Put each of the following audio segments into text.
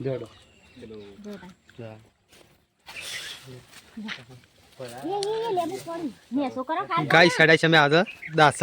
જોડો જોડા. જા એ, એ, એ, લેબુ પાણી. મેસો કરો ખાલી. ગાય સડાય છે અમે આજે દાસ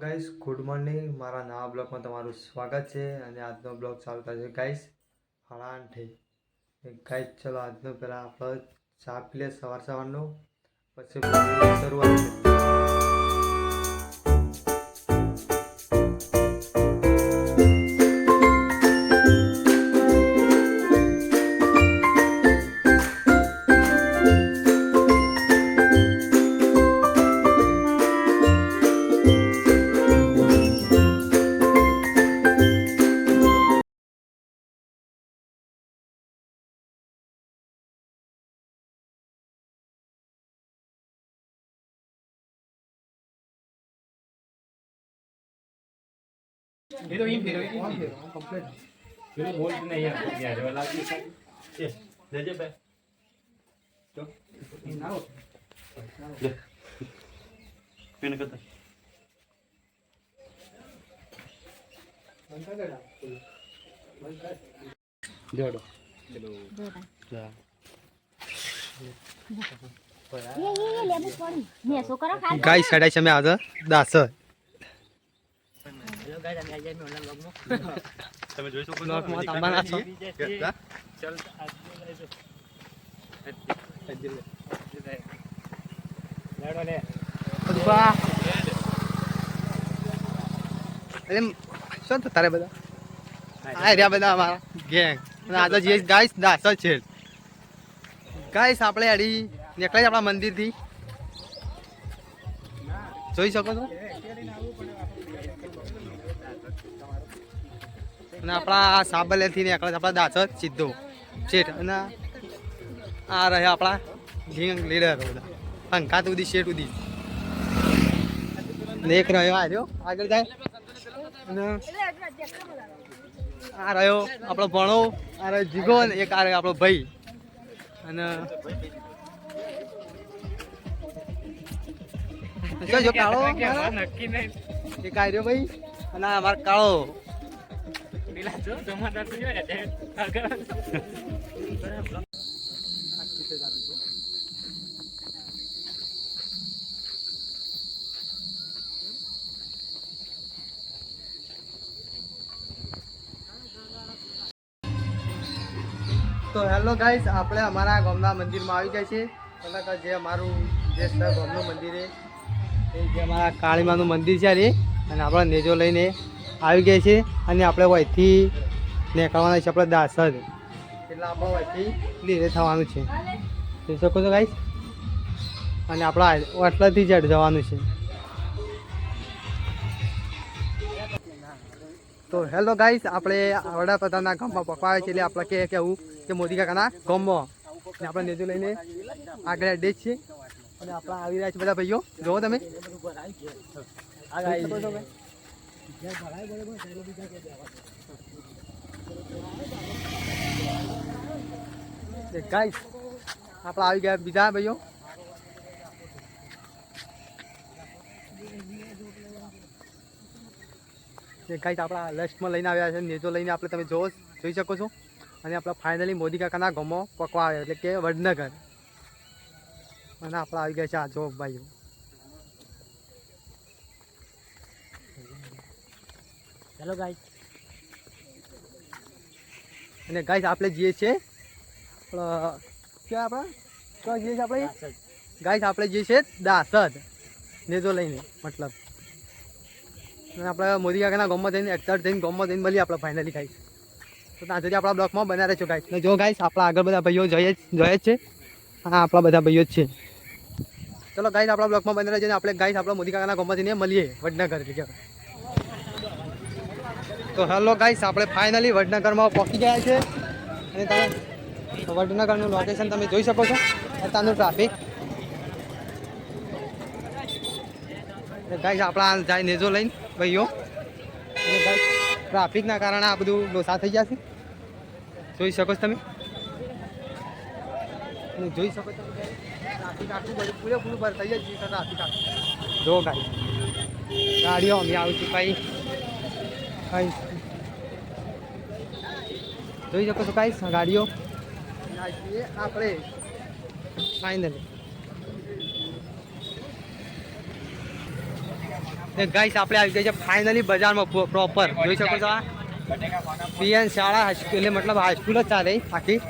ગાઈસ ગુડ મોર્નિંગ મારા નવા બ્લોગમાં તમારું સ્વાગત છે અને આજનો બ્લોગ ચાલુ છે. ગાઈસ સાડા આઠે ગાઈસ ચલો આજનો પહેલાં આપણે ચા પી લે સવાર સવારનો. પછી શરૂઆત જોડો જોડા. જા એ, એ, એ, લેબુ પાણી. મેસો કરો ખાલી. ગાય સડાય છે અમે આજે દાસ શું તારે બધા આ રહ્યા બધા અમારા ગેંગ અને આજે જે ગાઈસ છે ગાઈસ આપણે અડી નીકળે આપણા મંદિરથી જોઈ શકો છો? અને આપણા સાબલેથી નીકળે છે આપણા દાસ જ સીધો શેઠ અને આ રહ્યા આપણા ગેંગ લીડર બધા. પંખા સુધી શેઠ સુધી ને એક રહ્યો આ રહ્યો આગળ જાય. અને આ રહ્યો આપણો ભણો આ રહ્યો જીગો અને એક આ રહ્યો આપણો ભાઈ. અને જો કાળો મારા. એક આ રહ્યો ભાઈ અને અમારો કાળો. તો હેલો ગાઈસ આપણે અમારા ગામના મંદિરમાં આવી ગયા છે એટલે જે અમારું જે ગામનું મંદિર છે એ જે અમારા કાળીમાનું મંદિર છે અને આપણે નેજો લઈને આવી ગયા છે અને આપણે વહીથી નીકળવાના છે આપણે દાસર. એટલે આપણે વહીથી લીધે થવાનું છે. જોઈ શકો છો ગાઈસ અને આપણા આટલાથી જ જવાનું છે. તો હેલો ગાઈસ આપણે વડાપ્રધાનના ગામમાં પકવાય છે એટલે આપણે કહે કેવું કે મોદી કાકાના ગામમાં. અને આપણે નેજુ લઈને આગળ ડે છે અને આપણે આવી રહ્યા છે બધા ભાઈઓ. જોવો તમે. ગાઈસ આવી ગયા બીજા ભાઈઓ. ગાઈસ આપણા લસ્ટમાં લઈને આવ્યા છે, નેજો લઈને આપણે તમે જોવો, જોઈ શકો છો. અને આપણે ફાઇનલી મોદી કાકાના ગમો પકવા આવ્યા એટલે કે વડનગર. અને આપણે આવી ગયા છે આ જો ભાઈઓ. હેલો ગાઈસ અને ગાઈસ આપણે જઈએ છીએ. ક્યાં આપણે? ક્યાં જઈએ છીએ આપણે? ગાઈસ આપણે જઈએ છીએ દાસદ. નેજો લઈને મતલબ. આપણે મોદી કાકાના ગામમાં જઈને એક્ઝેક્ટ જઈને ગામમાં જઈને મળીએ આપણે ફાઇનલી ગાઈસ તો ત્યાં સુધી આપણા બ્લોકમાં બના રહેજો ગાઈસ ને જો ગાઈસ આપણા આગળ બધા ભાઈઓ જોઈએ જ- જોઈએ છે. હા આપણા બધા ભાઈઓ જ છે. ચલો ગાઈસ આપણા બ્લોકમાં બની રહેજો ને આપણે ગાઈસ આપણા મોદી કાકાના ગામમાં જઈને મળીએ વડનગર કે તો હેલો ગાઈસ આપણે ફાઇનલી વડનગરમાં પહોંચી ગયા છે અને તમે વડનગરનું લોકેશન તમે જોઈ શકો છો. અત્યારનું ટ્રાફિક ગાઈસ આપણા જાય નેજો લઈને ભાઈઓ. અને ગાઈસ ટ્રાફિકના કારણે આ બધું લોસા થઈ જશે જોઈ શકો છો તમે. જોઈ શકો છો ટ્રાફિક આખું બધું પૂરેપૂરું ભર થઈ જ છે. ટ્રાફિક આખું. જો ગાઈસ ગાડીઓ અમે આવી ચૂકાઈ જોઈ શકો છો કાંઈ ગાડીઓ. આપણે ફાઇનલી ગાઈસ, આપણે આવી ગયા છે ફાઇનલી બજારમાં પ્રોપર જોઈ શકો છો આ. પીએન શાળા હાઈસ્કૂલ એટલે મતલબ હાઈસ્કૂલ જ ચાલે આખી.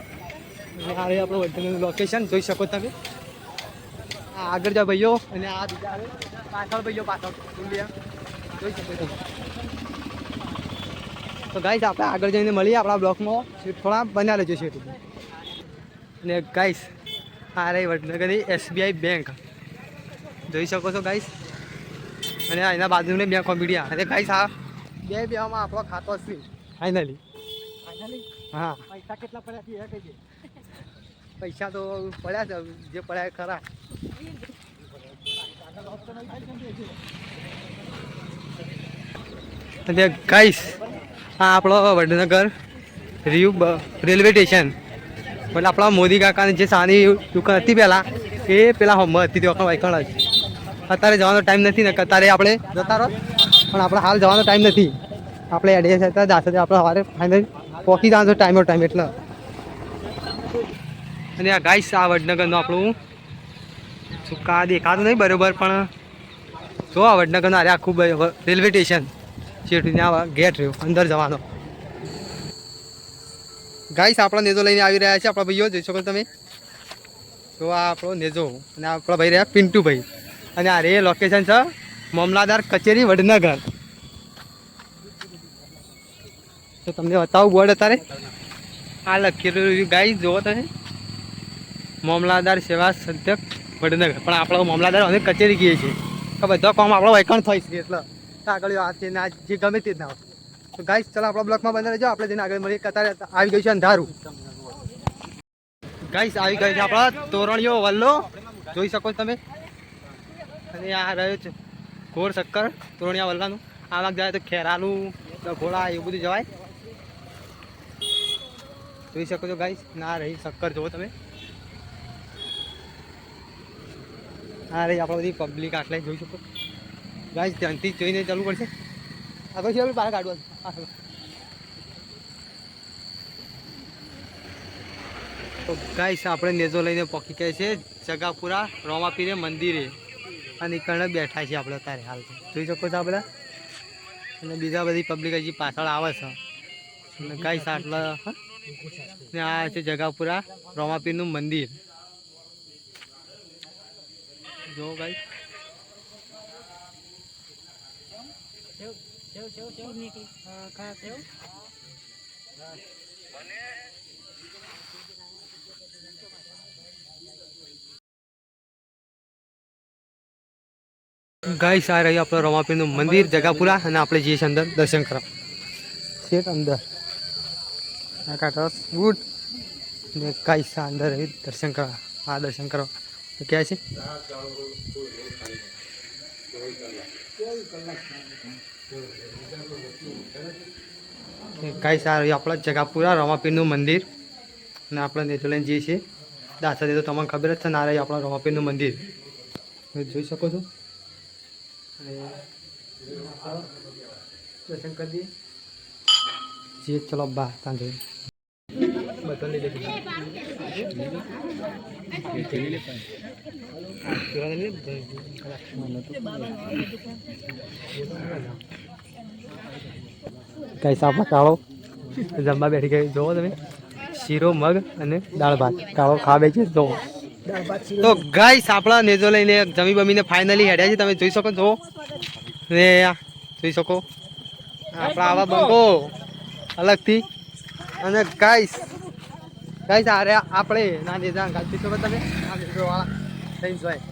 આ આપણું વર્તનનું લોકેશન જોઈ શકો તમે. આગળ જાઓ ભાઈઓ, અને આ બીજા પાછળ ભાઈઓ, પાછળ. જોઈ શકો છો. તો ગાઈસ આપણે આગળ જઈને મળીએ આપણા બ્લોકમાં થોડા બન્યા લેજો છે અને ગાઈસ આ રહી વડનગરની એસબીઆઈ બેંક જોઈ શકો છો ગાઈસ અને એના બાજુની બેંક કોમ્પિડિયા અને ગાઈસ આ બે બેમાં આપણો ખાતો છે. ફાઇનલી હા. પૈસા કેટલા પડ્યા છે પૈસા તો પડ્યા છે જે પડ્યા ખરા. અને ગાઈસ આ આપણો વડનગર બ- રેલવે સ્ટેશન. એટલે આપણા મોદી કાકાની જે સાની દુકાન હતી પહેલાં, એ પેલા હોમમાં હતી, તે વખત વાયકણ જ. અત્યારે જવાનો ટાઈમ નથી ને, અત્યારે આપણે જતા રહો. પણ આપણે હાલ જવાનો ટાઈમ નથી. આપણે એડ્રેસ હતા દાસે આપણે સવારે ફાઇનલ પહોંચી જવાનો ટાઈમ ટાઈમ એટલે. અને આ ગાઈસ આ વડનગરનું આપણું સુકા દેખાતું નહીં, બરોબર, પણ જો આ વડનગરનું, અરે આખું રેલવે સ્ટેશન. છેઠું ત્યાં ગેટ રહ્યો અંદર જવાનો. ગાઈસ આપણા નેજો લઈને આવી રહ્યા છે, આપણા ભાઈઓ જોઈ શકો તમે. તો આ આપણો નેજો અને આપણા ભાઈ રહ્યા પિન્ટુભાઈ. અને આ રે લોકેશન છે મામલાદાર કચેરી વડનગર. તો તમને બતાવું બોર્ડ અત્યારે. આ લખેલું ગાઈ જોવો તમે. મામલાદાર સેવા સત્યક વડનગર. પણ આપણો મામલાદાર અને કચેરી ગઈએ છીએ. તો બધા કામ આપણો વૈકણ થઈ છે, એટલે. તો આગળ ના જે ગમે તે જ ના હોય. તો ગાઈસ ચાલો આપણા બ્લોકમાં બંધ રહેજો. આપણે જઈને આગળ મળીએ. કતારે આવી ગયું છે અંધારું. ગાઈસ આવી ગયું છે આપણા તોરણીઓ વલ્લો. જોઈ શકો છો તમે? અને આ રહ્યો છે ઘોર શક્કર તોરણિયા વલ્લાનું. આમાં જાય તો ખેરાનું ઘોડા એવું બધું જવાય. જોઈ શકો છો ગાઈસ ના રહી શક્કર. જુઓ તમે. આ રહી આપણે બધી પબ્લિક આટલે જોઈ શકો. ગાઈસ, ધ્યાનથી જોઈને ચાલવું પડશે. આ પછી છે બહાર કાઢવાનું તો ગાઈસ, આપણે નેજો લઈને પહોંચી ગયા છે જગાપુરા રોમાપીરે મંદિરે. અને કણે બેઠા છીએ આપણે અત્યારે હાલ. જોઈ શકો છો આપણે અને બીજા બધી પબ્લિક હજી પાછળ આવે છે. અને ગાઈસ, આટલા ને આ છે જગાપુરા રોમાપીરનું મંદિર. જો ગાઈસ. સેવ સેવ સેવ નીકળી. રહ્યું આપણું રમાપીનું મંદિર, જગાપુરા, અને આપણે જઈએ છીએ અંદર દર્શન કરવા. છેક અંદર. ગુડ ને ગાઈસ, આ અંદર રહી દર્શન કરવા. આ દર્શન કરવા. તો ક્યાં છે? ગાઈસ સારું આપણા જગાપુરા રમાપીરનું મંદિર. અને આપણે નેચરલેન્ડ જઈએ છીએ. દાસા તો તમને ખબર જ છે, ને આ રહ્યું આપણા રમાપીરનું મંદિર. જોઈ શકો છો. દર્શન કરી દઈએ. જે ચલો બા ત્યાં કઈ સાપમાં કાળો જમવા બેઠી ગઈ. જોવો તમે, શીરો, મગ અને દાળ ભાત. કાળો ખાવે છે જોવો. તો ગાય સાપડા નેજો લઈને જમી બમીને ફાઇનલી હેડ્યા છે તમે જોઈ શકો છો ને જોઈ શકો. આપણા આવા બંકો. અલગથી. અને ગાઈસ ગાઈસ આ આપણે. ના દે જા ગાલતી તો તમે આ નેજો વાળા થઈશ ભાઈ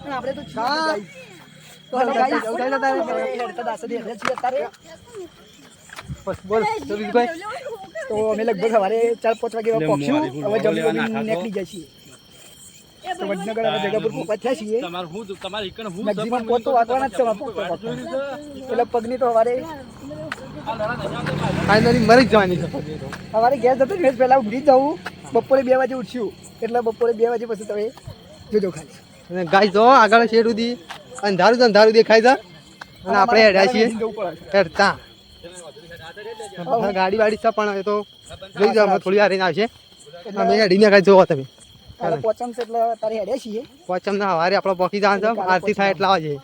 પણ આપણે તો છા તો ગાઈસ જવું તારે દાસ દે છીએ તારે બસ બોલ તો ભાઈ તો અમે લગભગ સવારે ચાર પાંચ વાગે પહોંચ્યું. હવે જમી નીકળી જાય છીએ વડનગર હવે જગાપુર છીએ. મેક્સિમમ પોત તો વાંચવાના જ છે. એટલે પગની તો સવારે ફાઇનલી મરી જવાની છે. સવારે ગેસ પહેલાં ઊંઘી જવું. બપોરે બે વાગે ઉઠ્યું. એટલે બપોરે બે વાગે પછી તમે જોજો ખાલી. ગાય જો આગળ શેડ સુધી અંધારું અંધારું દેખાય છે. અને આપણે હેડ્યા છીએ હેડતા ગાડી વાડી છે. પણ એ તો જોઈ જાવ થોડી વાર આવશે. અમે હેડીને કાંઈ જોવો તમે. હવે પહોંચમ એટલે તારે હેડ્યા છીએ. પોચમના સવારે આપણે પોકી જવાનું આરતી થાય એટલે આવજે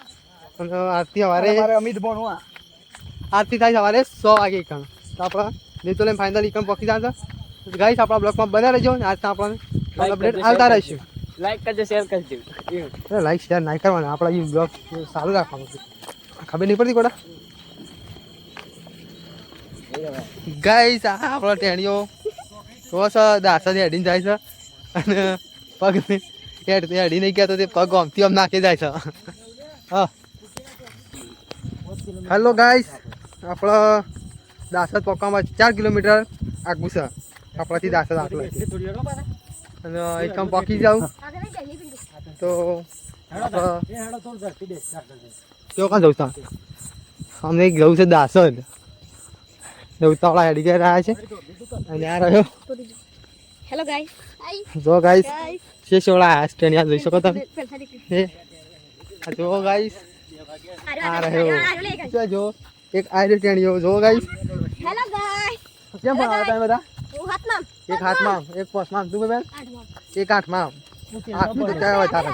આરતી સવારે અમિત ભણવું આ આરતી થાય સવારે સો વાગે એકણ તો આપણે લઈને ફાઇનલ એકણ પહોંચી છે. ગાઈસ આપણા બ્લોગમાં બના રહેજો અને આજના આપણને અપડેટ આવતા રહીશું. લાઈક કરજો શેર કરજો. લાઈક શેર ના કરવાના. આપણા એ બ્લોગ સારું રાખવાનું છે. ખબર નહીં પડતી કોડા? ગાઈસ આ આપણો ટેણીઓ તો સ દાસ જ હેડીને જાય છે. અને પગ હેડ હેડી નહીં તો તે પગ આમથી આમ નાખી જાય છે. હા. હેલો ગાઈસ આપણો દાસદ પકવામાં ચાર કિલોમીટર આગું છે. આપણાથી દાસદ આટલું. અને એકમ પકી જાઉં. તો કયો કાં જવું અમને જવું છે દાસદ દવતાવાળા હેડી ગયા રહ્યા છે. અને આ રહ્યો. હેલો ગાઈસ જો ગાઈસ છે આ સ્ટેન્ડ યાદ જોઈ શકો તમે? હે? જો ગાઈસ આ રહ્યો. જો. એક આયરો ટેણીઓ. જો ગાઈસ હેલો ગાઈસ કેમ ભણાવો આવતા બધા? હું હાથમાં એક હાથમાં એક પોસમાં તું બેન? એક આઠમાં આઠમાં તો કહેવાય તારે.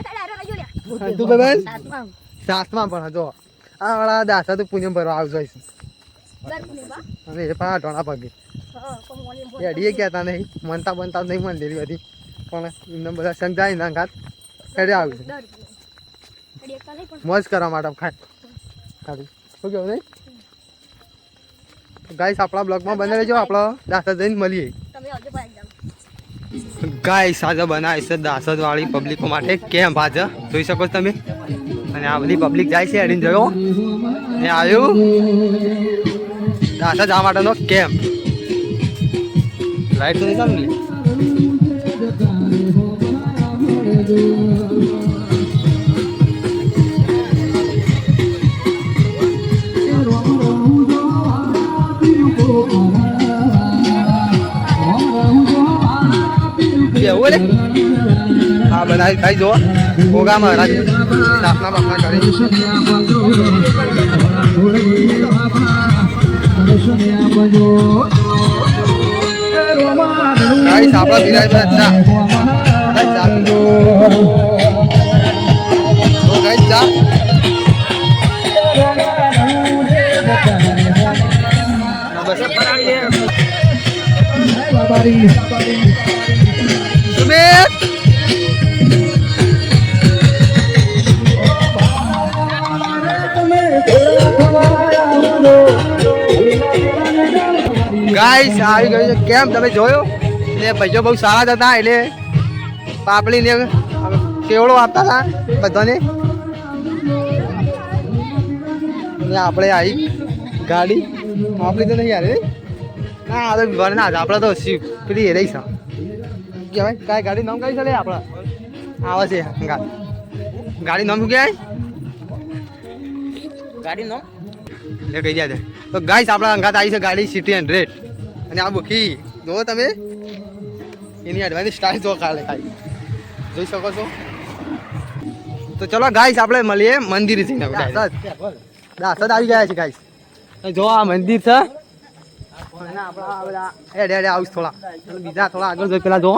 તું બેન? સાતમાં. સાતમાં પણ જો. આ વાળા દાસા તો પુણ્યમ ભરવા આવજો. અને એ પણ આ ઢોણા પગે. એડીએ કહેતા નહીં. મનતા બનતા નહીં મંદિર બધી. પણ એમને બધા સમજાય ના ઘાત એડે આવ્યું પણ. મોજ કરવા માટે ખાય. ખાલી શું કેવું નહીં? ગાઈસ આપણા બ્લોગમાં બને રહેજો. આપણો દાસદ જઈને મળીએ. ગાઈસ આજે બનાવી છે દાસદ વાળી પબ્લિકો માટે કેમ્પ આજે? જોઈ શકો છો તમે? અને આ બધી પબ્લિક જાય છે એડીને જોયો ને આવ્યું દાસદ જવા માટેનો કેમ્પ લાઈટ તો નહીં ચાલુ ને એવું રે હા બનાવી ખાઈ જુઓ. ભોગા મહારાજ સ્થાપના બાપના કરી. ગાઈસ આપણા બિરાજ ચા. ગાઈસ આવી ગયું છે. કેમ? તમે જોયો? એટલે ભાઈઓ બહુ સારા જ હતા. એટલે પાપડીને કેવડો આપતા હતા બધાને. ને આપણે આવી ગાડી. પાપડી તો નહીં યાર ના આ તો ઘર ના આપણે તો પેલી એ રહી છે કહેવાય? કાંઈ ગાડી નામ કઈ છે આપણા આવે છે ગાડી. ગાડી નામ શું કહેવાય? ગાડી નો એટલે કહી જાય તો ગાઈસ આપણા અંગાત આવી છે ગાડી સિટી હંડ્રેડ અને આ બુકી જોવો તમે. એની અડવાની સ્ટાઇલ જો કાલે ખાલી. જોઈ શકો છો? તો ચલો ગાઈસ આપણે મળીએ મંદિર જઈને દાસદ. આવી ગયા છે ગાઈસ જો આ મંદિર છે. હેડે હેડે આવું થોડા. બીજા થોડા આગળ જોઈ પેલા જો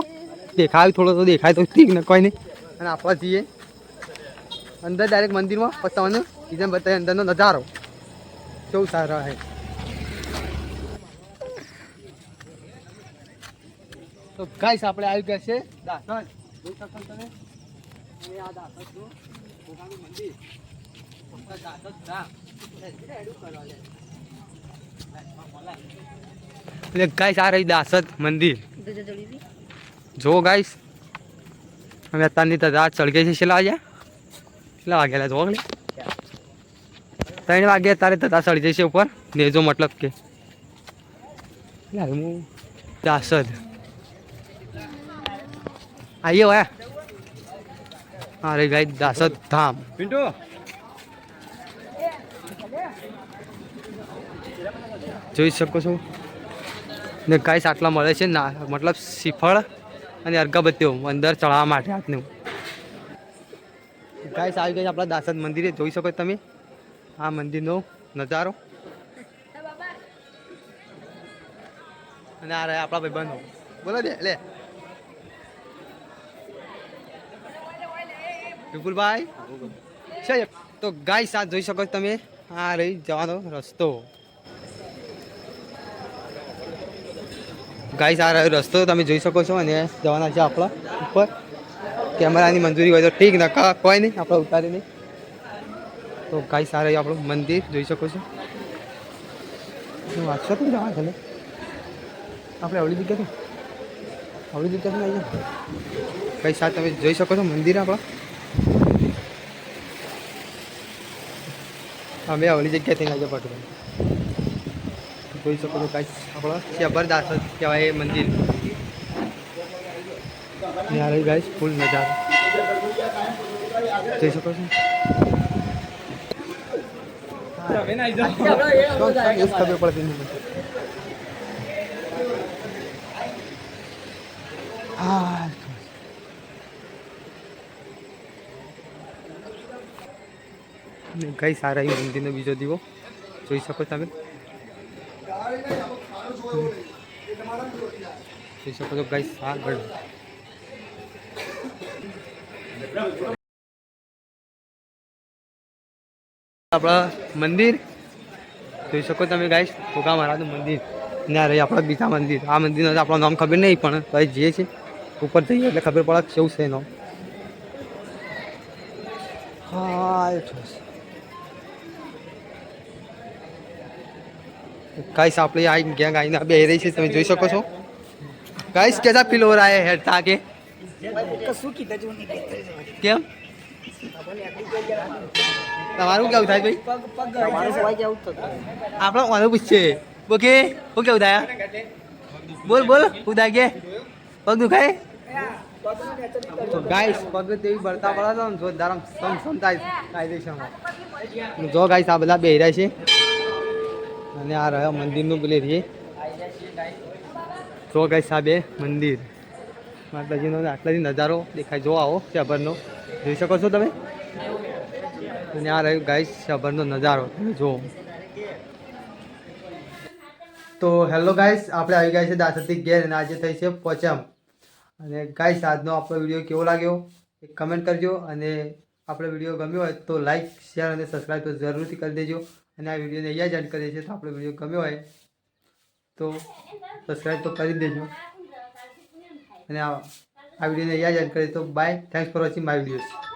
દેખાય થોડો તો દેખાય તો ઠીક ને કોઈ નહીં. અને આપણે જઈએ. અંદર ડાયરેક્ટ મંદિરમાં પછી તમને બીજા બતાવી અંદરનો નજારો. કેવું સારા હે. તો ગાઈસ આપણે આવી ગયા છે. દાસન જોઈ શકો તમે? અને આ દાસન જો મંદિર. એટલે ગાઈસ આ રહી દાસદ મંદિર. જો ગાઈસ અમે અત્યારની છે છેલ્લા વાગ્યા. કેટલા વાગેલા જો ત્રણ વાગે તારે તથા ચડી જશે ઉપર. ને મતલબ કે. દાસદ આઈએ વાયા અરે ગાઈ દાસત ધામ. પિન્ટુ. જોઈ શકો છો. ને કાંઈ આટલા મળે છે ના મતલબ શ્રીફળ અને અર્ગબત્તીઓ અંદર ચડાવવા માટે હાથનું. કાંઈ આવી ગઈ આપણા દાસત મંદિરે. જોઈ શકો તમે? આ મંદિરનો નજારો. અને આ રહ્યા આપણા ભાઈબંધો બોલો દે લે. વિપુલભાઈ? છે, તો ગાય સાથ જોઈ શકો તમે. આ રહી જવાનો રસ્તો. ગાય સારા રસ્તો, તમે જોઈ શકો છો, અને જવાના છે આપણા ઉપર. કેમેરાની મંજૂરી હોય તો ઠીક નકા કોઈ નહીં, આપણે ઉતારી નહીં. તો ગાય સારા આપણું મંદિર, જોઈ શકો છો. વાંચશો તો જવા છે? આપણે અવળી જગ્યાથી આવડી અવળી જગ્યા તો અહીંયા કઈ સાથ તમે જોઈ શકો છો મંદિર આપણા. અમે અવળી જગ્યાથી આજે પટવા જોઈ શકો છો કાંઈ આપણો જબરદસ્ત કહેવાય એ મંદિર. ન્યારે ગાઈશ ફૂલ નજારો. જોઈ શકો છો? ખબર પડતી હા કઈ સારા એ મંદિરનો બીજો દીવો જોઈ શકો તમે? જોઈ શકો છો ગઈ આગળ આપણા મંદિર. જોઈ શકો તમે ગાઈશ ભોગા મહારાજનું મંદિર. ત્યાં રહી આપણા બીજા મંદિર. આ મંદિરનું આપણું નામ ખબર નહીં, પણ ભાઈ જે છે ઉપર જઈએ એટલે ખબર પડે કેવું છે એનો. હા એ ગાઈસ આપણે આ ગેંગ આવીને બે રહી છે તમે જોઈ શકો છો ગાઈસ કેસા ફીલ હો રહા है? હેડતા કે કશું કીધા જેવું નહીં બેતરી જવા. કેમ તમારું કેવું થાય ભાઈ પગ પગ તમારું હોવાય જવું જ થતું. આપણે મને પૂછશે ઓકે હું કેવું થાય બોલ બોલ હું થાય કે પગ દુખાય તો ગાઈસ પગ તેવી બળતા પડે તો જોરદાર આમ સમ સમ થાય કાયદેસરમાં જો ગાઈસ આ બધા બે રહ્યા છે અને આ રહ્યા મંદિરનું પેલે રહીએ જો ગઈ સાબે મંદિર. માતાજીનો આટલાથી નજારો દેખાય. જો આવો શબરનો જોઈ શકો છો તમે? અને આ રહ્યું ગાય શબરનો નજારો. તમે જુઓ. તો હેલો ગાઈસ, આપણે આવી ગયા છે દાસરથી ઘેર અને આજે થઈ છે પોચમ. અને ગાઈસ, આજનો આપણો વીડિયો કેવો લાગ્યો? એ કમેન્ટ કરજો અને આપણો વીડિયો ગમ્યો હોય તો લાઈક શેર અને સબસ્ક્રાઈબ તો જરૂરથી કરી દેજો. અને આ વિડીયોને અહીંયા જ એડ કરીએ તો આપણો વીડિયો ગમ્યો હોય તો સબસ્ક્રાઈબ તો કરી દેજો. અને આ વિડીયોને અહીંયા જ કરીએ. તો bye thanks for watching my videos